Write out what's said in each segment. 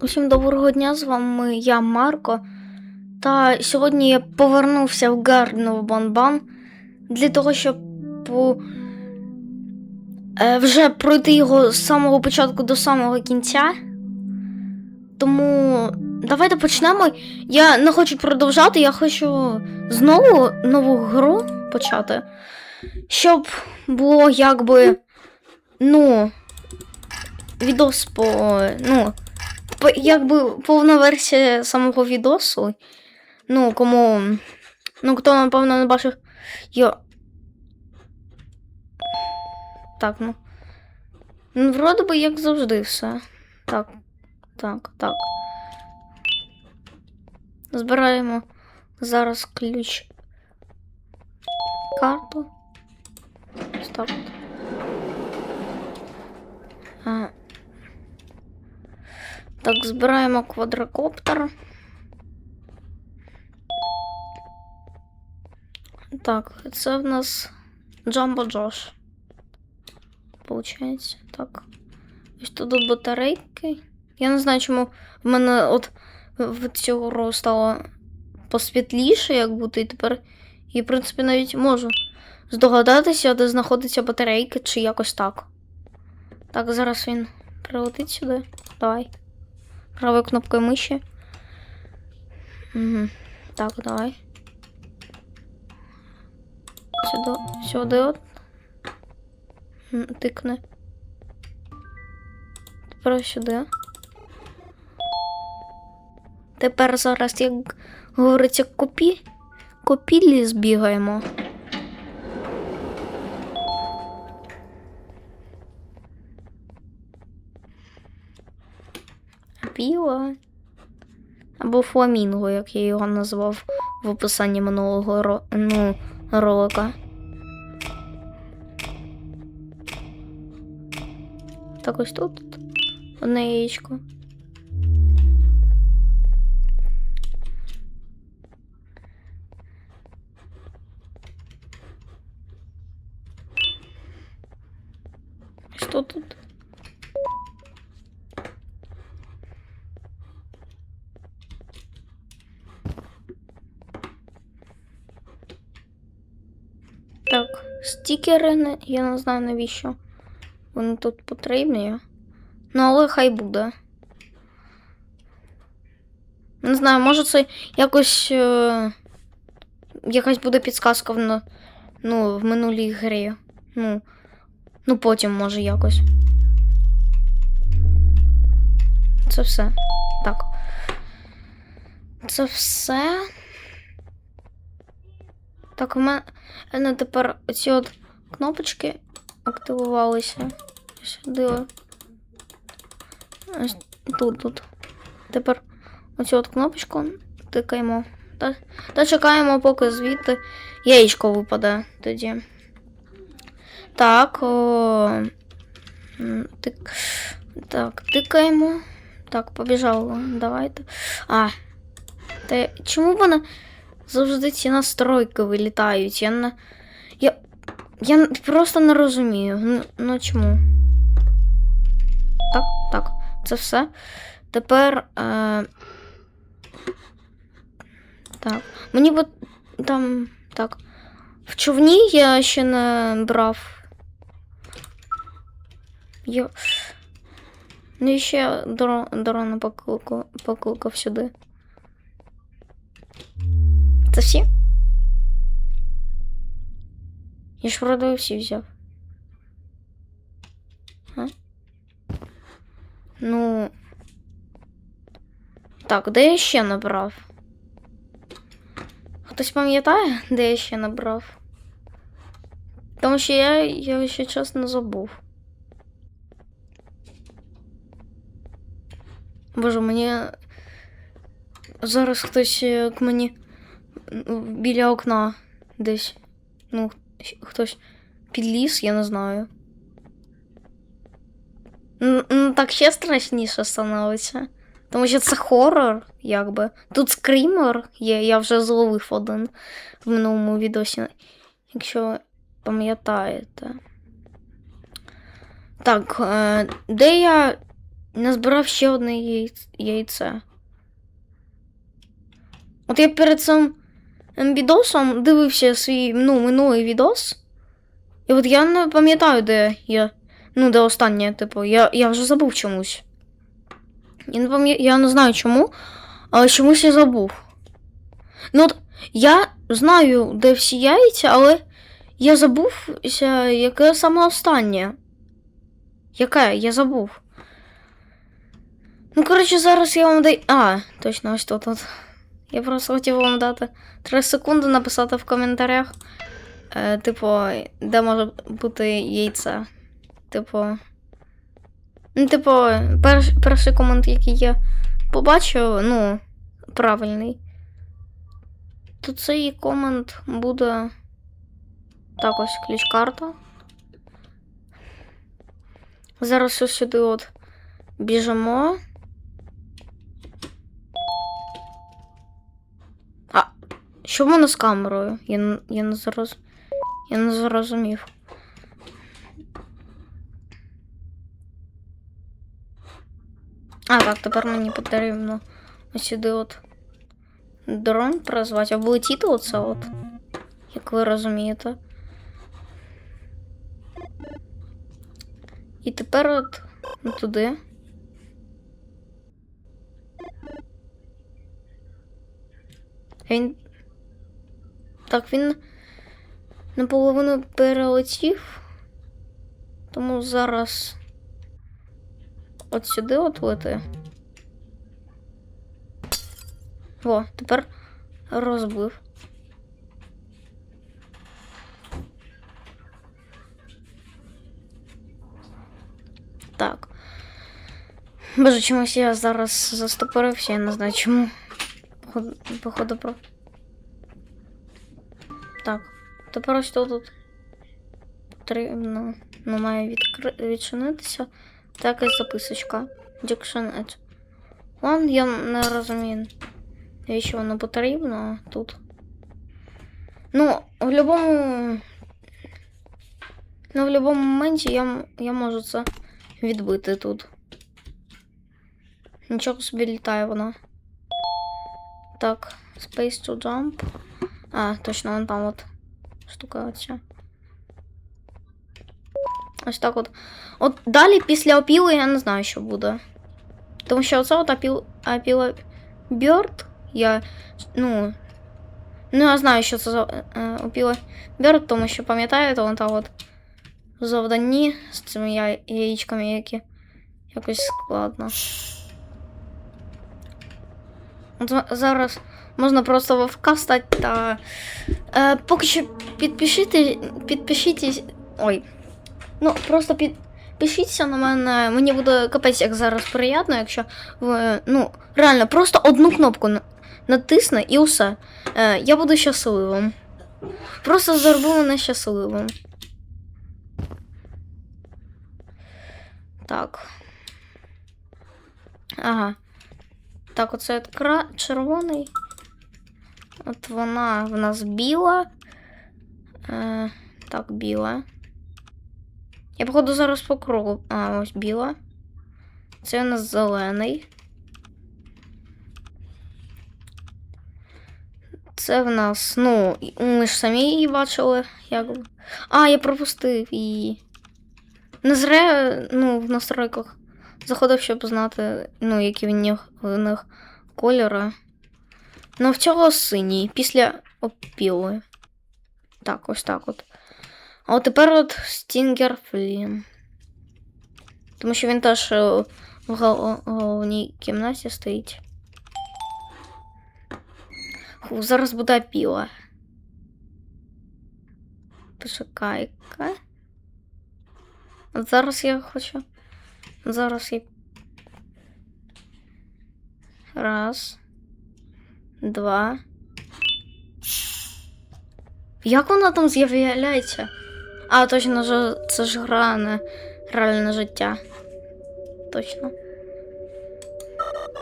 Усім доброго дня, з вами я Марко. Та сьогодні я повернувся в Гардну в Бонбан для того, щоб по... е, вже пройти його з самого початку до самого кінця. Тому давайте почнемо. Я не хочу продовжати, я хочу знову нову гру почати. Щоб було якби. Ну. Відос по. Ну. Якби повна версія самого відосу. Ну, кому. Ну, хто, напевно, не бачив. Йо. Так, ну. Ну, вроде би, як завжди все. Так, так, так. Збираємо зараз ключ. Карту. От. А, так, збираємо квадрокоптер. Так, це в нас Джамбо Джош. Получається, так. Ось тут батарейки. Я не знаю, чому в мене от в цього року стало посвітліше, як бути, і тепер. І, в принципі, навіть можу здогадатися, де знаходиться батарейки, чи якось так. Так, зараз він прилетить сюди. Давай. Правою кнопкою миші. Угу. Так, давай. Сюди, сюди от. Тикни. Тепер сюди. Тепер зараз, як говориться, копі. Копілі збігаємо. Піва. Або фламінго, як я його назвав в описанні минулого ро... ну, ролика. Так ось тут одне яєчко. Що тут? Так, стікери, я не знаю навіщо. Вони тут потрібні. Ну, але хай буде. Не знаю, може це якось. Е... Якась буде підсказка в, ну, в минулій грі. Ну, ну потім може якось. Це все. Так. Це все. Так, у мене тепер оці от кнопочки активувалися. Сюди. Тут, тут. Тепер оцю от кнопочку тикаємо. Та, та чекаємо, поки звідти яєчко випаде тоді. Так. О, тик, так, тикаємо. Так, побіжало. Давайте. А. Та чому вона завжди ці настройки вилітають? Я не. Я. Я просто не розумію. Ну, ну чому? Так, так, це все. Тепер. Е... Так. Мені б там. Так. В човні я ще не брав. Я. Ну ще дрона покликав сюди. Це всі? Я ж вроде всі взяв. А? Ну. Так, де я ще набрав? Хтось пам'ятає, де я ще набрав? Тому що я, я ще чесно забув. Боже, мені зараз хтось е, к мені біля окна десь. Ну, хтось підліз, я не знаю. Ну, так ще страшніше становиться. Тому що це хорор, якби. Тут скрімер є, я вже зловив один в минулому відосі, якщо пам'ятаєте. Так, е, де я назбирав ще одне яйце. От я перед цим відосом дивився свій ну, минулий відос. І от я не пам'ятаю, де я. Ну, де останнє, типу, я, я вже забув чомусь. Я не, пам'я... я не знаю чому, але чомусь я забув. Ну, от я знаю, де всі яйця, але я забувся, яке саме останнє. Яке? Я забув. Ну, коротше, зараз я вам даю. А, точно, ось тут. от. Я просто хотів вам дати 3 секунди написати в коментарях. Е, типу, де може бути яйце. Типу. Ну, типу, перш, перший комент, який я побачив, ну, правильний. То цей комент буде. Так, ось ключ-карта. Зараз ось сюди от біжимо. А, що в мене з камерою? Я, я не зроз... Я не зрозумів. А, так, тепер мені потрібно ось сюди от дрон призвати, облетіти оце от. Як ви розумієте. І тепер от туди. Він. Так, він наполовину перелетів. Тому зараз от сюди от лети. О, тепер розбив. Так. Боже, чомусь я зараз застопорився, я не знаю чому. Походу про. Так. Тепер ось тут потрібно ну, має відкри... відчинитися. Так і записочка. Dictionary. Вон я не розумію, навіщо воно потрібно тут. Ну, в будь-якому. Ну, в будь-якому моменті я, я можу це відбити тут. Нічого собі літає вона. Так, Space to Jump. А, точно, вон там от штука оця. Ось так от. От далі після опіли я не знаю, що буде. Тому що оце от опіл, опіла Бьорд, я. Ну. Ну, я знаю, що це за е, опіла Бьорд, тому що пам'ятаєте, вон там от в завданні з цими я, яєчками, які якось складно. От за- зараз Можна просто вовка стати та. Е, поки що підпишіть, підпишіть. Ой. Ну, просто підпишіться на мене. Мені буде капець як зараз приємно, якщо ви. Ну, реально, просто одну кнопку на- натисне і усе. Е, я буду щасливим. Просто зроби мене щасливим. Так. Ага. Так, оце червоний. От вона в нас біла. Е, так, біла. Я, походу, зараз по кругу. А, ось біла. Це у нас зелений. Це в нас, ну, ми ж самі її бачили. Як... А, я пропустив її. Не зря, ну, в настройках заходив, щоб знати, ну, які в них, в них кольори. Ну, в цього синій, після опіли. Так, ось так от. А от тепер от Стінгер Флім. Тому що він теж е, в головній кімнаті стоїть. Фу, зараз буде опіла. Почекай-ка. Зараз я хочу. Зараз я. Раз. Два. Як вона там з'являється? А, точно, це ж гра, а не реальне життя. Точно.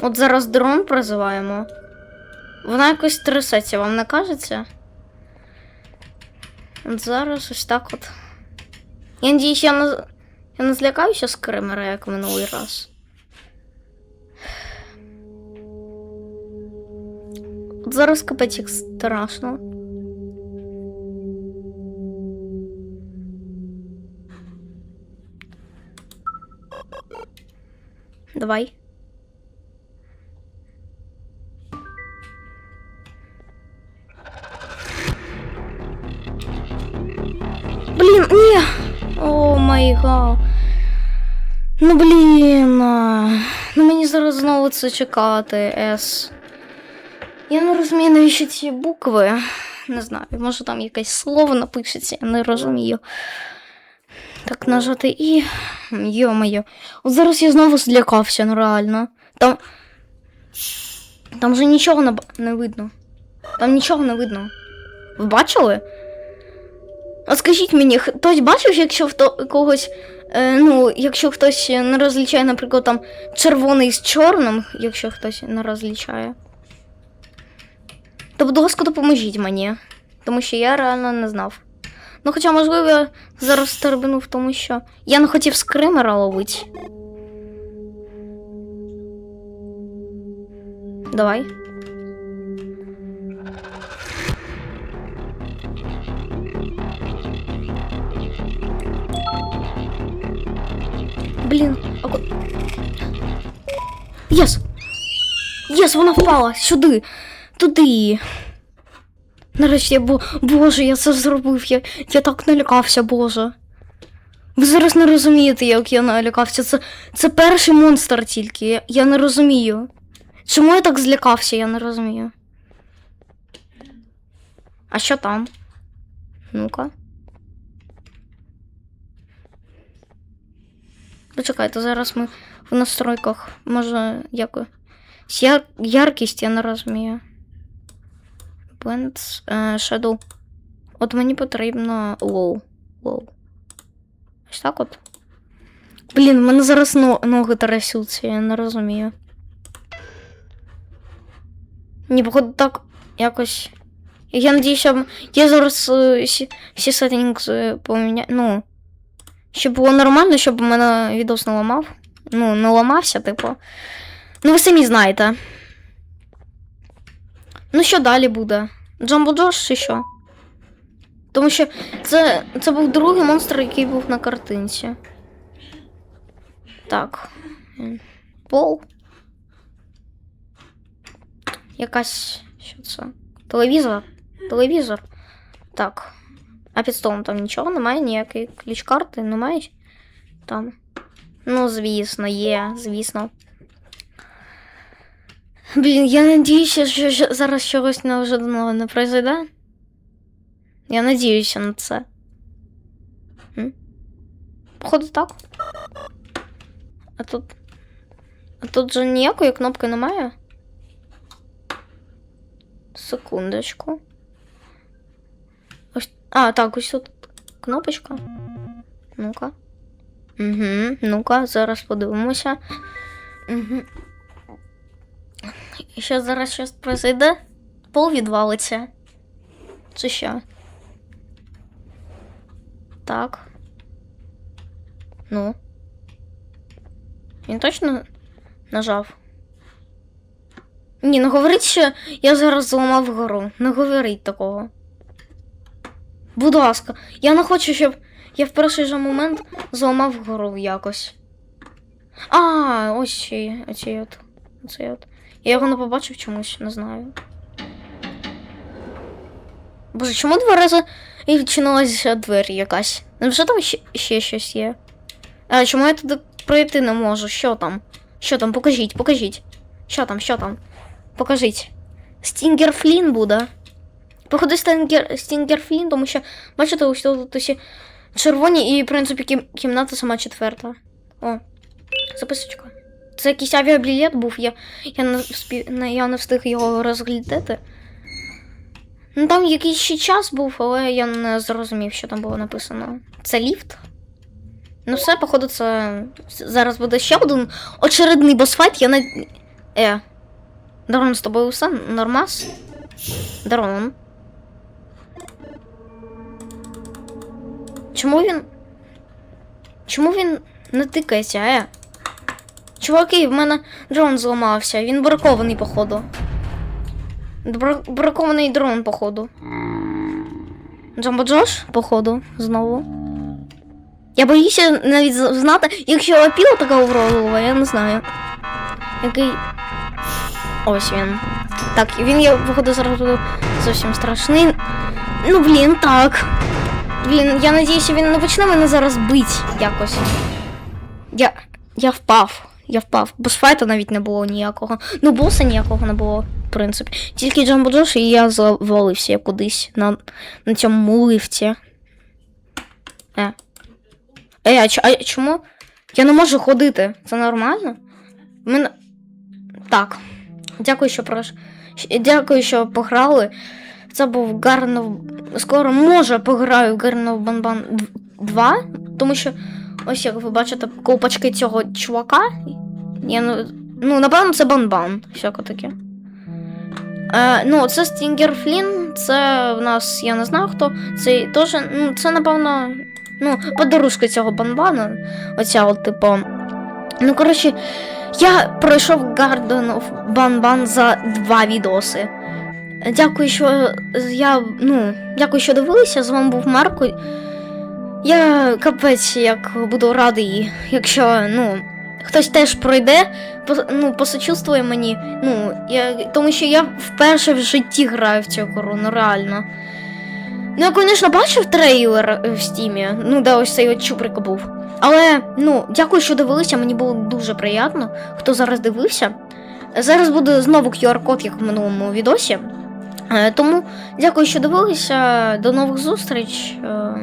От зараз дрон призиваємо. Вона якось трясеться, вам не кажеться? От зараз ось так от. Я надіюсь, я не, я не злякаюся скримера, як минулий раз. Зараз капець як страшно. Давай. Блін, ні. О май гад. Ну блін. Ну мені зараз знову це чекати, С. Я не розумію, навіщо ці букви. Не знаю, може там якесь слово напишеться, я не розумію. Так, нажати і. Йо-моє. От зараз я знову злякався, ну реально. Там. Там же нічого не, не видно. Там нічого не видно. Ви бачили? А скажіть мені, хтось бачив, якщо хто когось. Е, ну, якщо хтось не розлічає, наприклад, там червоний з чорним, якщо хтось не розлічає. То, будь ласка, допоможіть мені. Тому що я реально не знав. Ну, хоча, можливо, я зараз стербинув, тому що я не хотів скримера ловити. Давай. Блін, а ко... Єс! Єс, вона впала сюди, туди. Нарешті, бо... Боже, я це зробив. Я, я так налякався, Боже. Ви зараз не розумієте, як я налякався. Це, це перший монстр тільки. Я, я не розумію. Чому я так злякався, я не розумію. А що там? Ну-ка. Почекайте, зараз ми в настройках. Може, як. Яр... Яркість я не розумію. Blend, е, Shadow. От мені потрібно low. Low. Ось так от. Блін, в мене зараз но- ноги трясуться, я не розумію. Ні, походу так якось. Я надіюся, я зараз е, всі, всі поміняю. Ну. Щоб було нормально, щоб мене відос не ламав. Ну, не ламався, типу. Ну, ви самі знаєте. Ну, що далі буде? Джамбо Джош чи що? Тому що це, це був другий монстр, який був на картинці. Так. Пол. Якась. Що це? Телевізор? Телевізор. Так. А під столом там нічого немає, ніякої ключ-карти немає. Там. Ну, звісно, є, звісно. Блін, я надіюся, що зараз чогось неожиданного не произойде. Я надіюся на це. Походу так. А тут. А тут же ніякої кнопки немає. Секундочку. Ось. А, так, ось тут кнопочка. Ну-ка. Угу, ну-ка, зараз подивимося. Угу. Що зараз щось произойде? Пол відвалиться. Чи що? Так. Ну. Він точно нажав? Ні, не говоріть, що я зараз зламав гору. Не говоріть такого. Будь ласка, я не хочу, щоб я в перший же момент зламав гору якось. А, ось цей, оцей от. Оцей от. Я його не побачив чомусь, не знаю. Боже, чому два рази і відчинилася двері якась? Невже там ще, ще щось є? А чому я туди пройти не можу? Що там? Що там? Покажіть, покажіть. Що там, що там? Покажіть. Стінгер Флін буде. Походу Стінгер, Стінгер Флін, тому що, бачите, ось тут усі червоні і, в принципі, кім, кімната сама четверта. О, записочка. Це якийсь авіабілет був, я, я, не, вспі... я не встиг його розглядати. Ну там якийсь ще час був, але я не зрозумів, що там було написано. Це ліфт? Ну все, походу, це зараз буде ще один очередний босфайт, я на. Е. Дрон, з тобою все нормас? Дрон. Чому він. Чому він не тикається, е? Чуваки, в мене дрон зламався, він бракований, походу. Бра- бракований дрон, походу. Джамбо Джош, походу, знову. Я боюся навіть знати, якщо опіла така уродова, я не знаю. Який. Ось він. Так, він я, походу, зараз буду зовсім страшний. Ну, блін, так. Блін, я надіюся, він не почне мене зараз бить якось. Я. Я впав. Я впав. Босфайта навіть не було ніякого. Ну, боса ніякого не було, в принципі. Тільки Джамбо Джош, і я завалився кудись на, на цьому лифті. Е. Е, а, ч- а чому? Я не можу ходити. Це нормально? В Мене... Так. Дякую, що прош... Дякую, що пограли. Це був гарно. Скоро може пограю в Гарно Банбан 2, тому що ось як ви бачите, ковпачки цього чувака. Я, не- ну, напевно, це банбан. Всяко таке. Е, ну, це Стінгер Флін, це в нас, я не знаю хто. Це теж, ну, це, напевно, ну, подружка цього банбана. Оця от, типу. Ну, коротше, я пройшов Garden of Banban за два відоси. Дякую, що я. Ну, дякую, що дивилися. З вами був Марко. Я капець як буду радий, якщо ну, хтось теж пройде, по- ну, посочувствує мені. Ну, я, тому що я вперше в житті граю в цю гру, ну реально. Ну, я, звісно, бачив трейлер в стімі, ну, де ось цей от чуприк був. Але ну, дякую, що дивилися, мені було дуже приємно, хто зараз дивився. Зараз буде знову QR-код, як в минулому відосі. Е, Тому дякую, що дивилися. До нових зустріч. Е,